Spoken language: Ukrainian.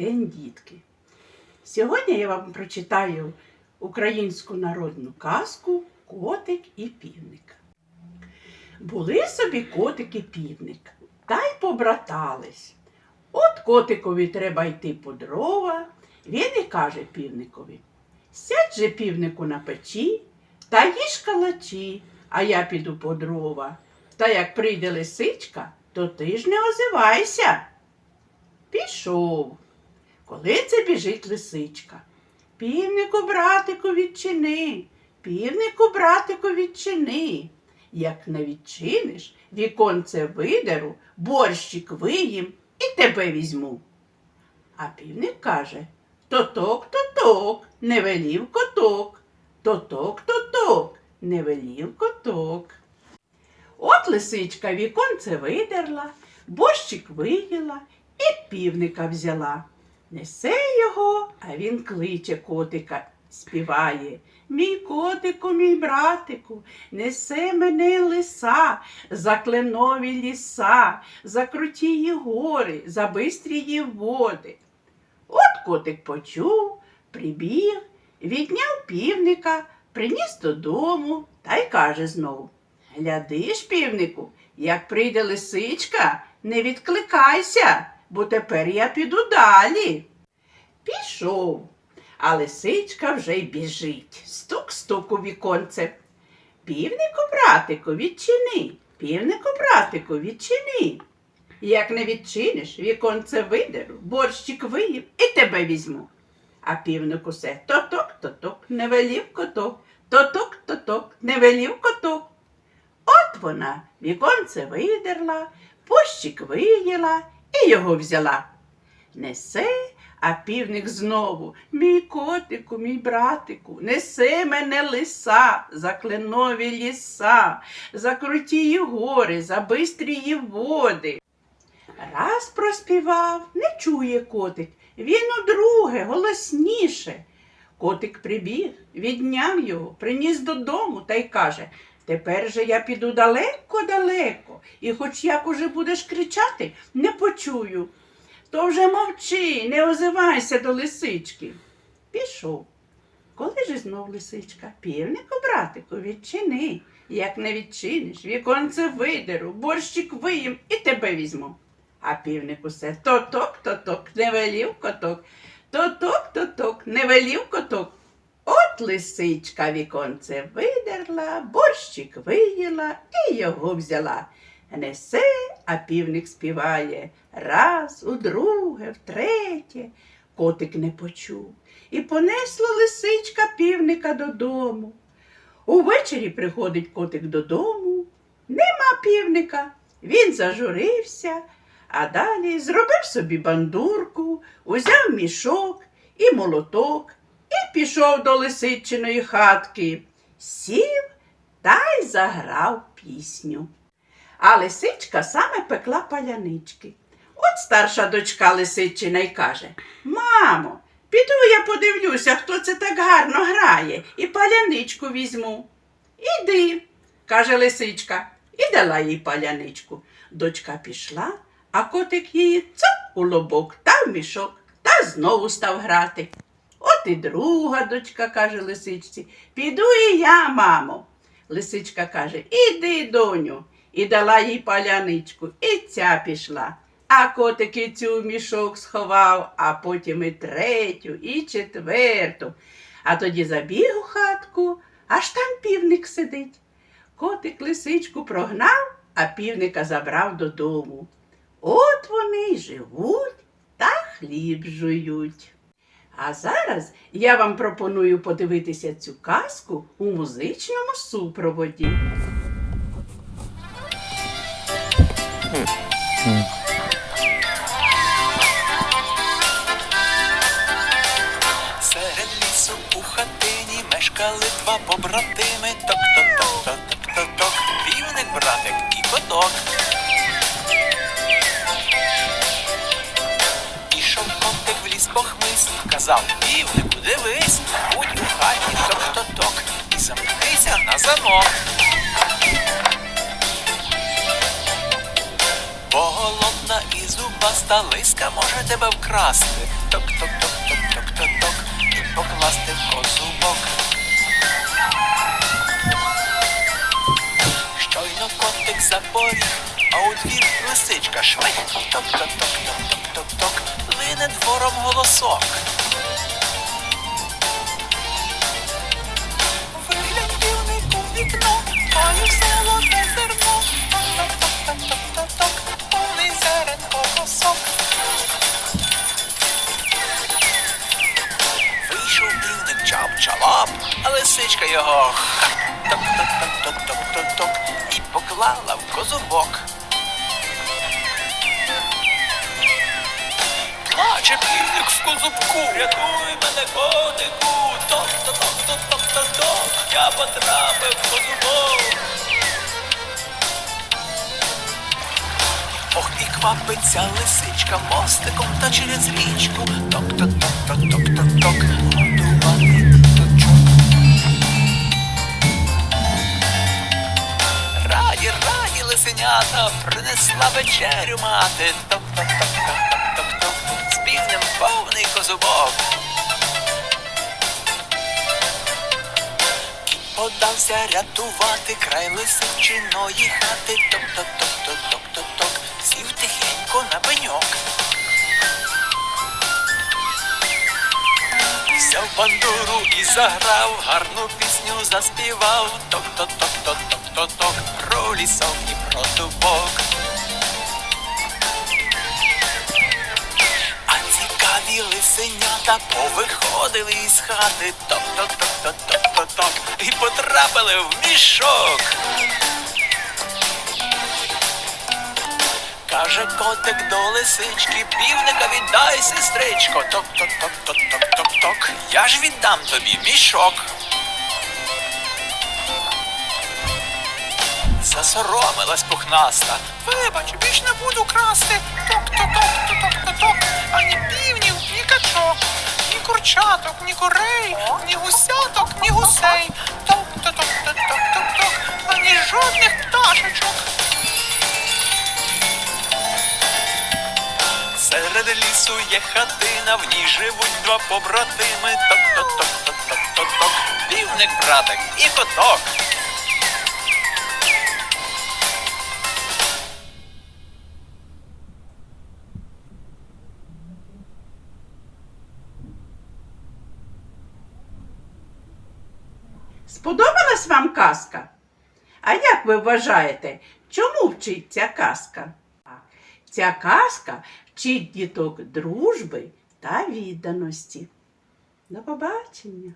день, дітки! Сьогодні я вам прочитаю українську народну казку Котик і півник. Були собі котик і півник, та й побратались. От котикові треба йти по дрова, він і каже півникові: Сядь же півнику на печі та їж калачі, а я піду по дрова. Та як прийде лисичка, то ти ж не озивайся. Пішов. Коли це біжить лисичка? Півнику, братику, відчини, півнику, братику, відчини. Як не відчиниш, віконце видеру, борщик виїм і тебе візьму. А півник каже Тоток, тоток, не велів коток. Тоток, тоток, не велів коток. От лисичка віконце видерла, борщик виїла і півника взяла. Несе його, а він кличе котика, співає. Мій котику, мій братику, несе мене лиса, за кленові ліса, за крутії гори, за бистрії води. От котик почув, прибіг, відняв півника, приніс додому та й каже знову Гляди ж, півнику, як прийде лисичка, не відкликайся, бо тепер я піду далі. Пішов, а лисичка вже й біжить. Стук-стук у віконце. Півнику, братику, відчини, півнику, братику, відчини. Як не відчиниш, віконце видеру, борщик виїв і тебе візьму. А півник усе тоток-тоток, не велів коток, тоток-тоток, не велів коток. От вона віконце видерла, пощик виїла і його взяла. Несе, а півник знову мій котику, мій братику, несе мене лиса за кленові ліса, за крутії гори, за бистрії води. Раз проспівав, не чує котик, він удруге, голосніше. Котик прибіг, відняв його, приніс додому та й каже Тепер же я піду далеко-далеко, і хоч як уже будеш кричати, не почую. То вже мовчи, не озивайся до лисички. Пішов. Коли ж знов лисичка? Півнику, братику, відчини. Як не відчиниш, віконце видеру, борщик виїм і тебе візьму. А півник усе тоток, тоток, не велів коток, тоток, тоток, не велів коток. Лисичка віконце видерла, борщик виїла і його взяла. Несе, а півник співає раз, удруге, втретє. Котик не почув. І понесла лисичка півника додому. Увечері приходить котик додому. Нема півника. Він зажурився, а далі зробив собі бандурку, узяв мішок і молоток пішов до лисичиної хатки, сів та й заграв пісню. А лисичка саме пекла палянички. От старша дочка лисичина й каже Мамо, піду я подивлюся, хто це так гарно грає, і паляничку візьму. Іди, каже лисичка, і дала їй паляничку. Дочка пішла, а котик її цап у лобок та в мішок та знову став грати. І друга дочка каже лисичці, піду і я, мамо. Лисичка каже, іди, доню, і дала їй паляничку, і ця пішла. А котик цю в мішок сховав, а потім і третю, і четверту. А тоді забіг у хатку, аж там півник сидить. Котик лисичку прогнав, а півника забрав додому. От вони й живуть та хліб жують. А зараз я вам пропоную подивитися цю казку у музичному супроводі. Серед лісу у хатині мешкали два побратими. Ток-ток-ток-ток-ток-ток. Півник, братик і коток. Котик в ліс по хмиз, казав півнику, дивись, будь у хаті ток-ток-ток. І замкнися на замок. бо голодна і зубаста лиска може тебе вкрасти. Ток-ток-ток-ток-ток-ток-ток і покласти в козубок. Щойно котик запоріг, а у двір лисичка швидко. Ток-ток-ток-ток-ток-ток, лине двором голосок. Виглянь півник у вікно, маю золоте зерно. Вийшов півник чап-чалап, а лисичка його ток-ток-ток-ток-ток-ток і поклала в козубок. Плаче півник в козубку. Рятуй мене, котику. Ток-ток-ток-ток-ток-ток. Я потрапив в козубок. Ох, і квапиться лисичка мостиком та через річку. Ток-ток-ток-ток-ток-ток. Годувати діточок. Лисенята, принесла вечерю мати. Ток-ток-ток-ток-ток-ток. Повний козубок. Подався рятувати край лисичиної хати. Ток-ток-ток-ток-ток-ток. Сів тихенько на пеньок. Взяв бандуру і заграв, гарну пісню заспівав. Ток-ток-ток-ток-ток-ток, про лісок і про дубок. Лисенята повиходили із хати. Ток-ток-ток-ток-ток-ток, і потрапили в мішок. Каже котик до лисички, півника віддай, сестричко. Ток-ток-ток-ток-ток-ток-ток. Я ж віддам тобі мішок. Засоромилась пухнаста. Вибач, більш не буду красти. Ток-ток-ток-ток-ток-ток. Ані ні качок, ні курчаток, ні курей, ні гусяток, ні гусей. Ток-ток-ток-ток-ток-ток. Ані жодних пташечок. Серед лісу є хатина, в ній живуть два побратими. Ток-ток-ток-ток-ток-ток. Півник, братик і коток. Сподобалась вам казка? А як ви вважаєте, чому вчить ця казка? Ця казка вчить діток дружби та відданості. До побачення!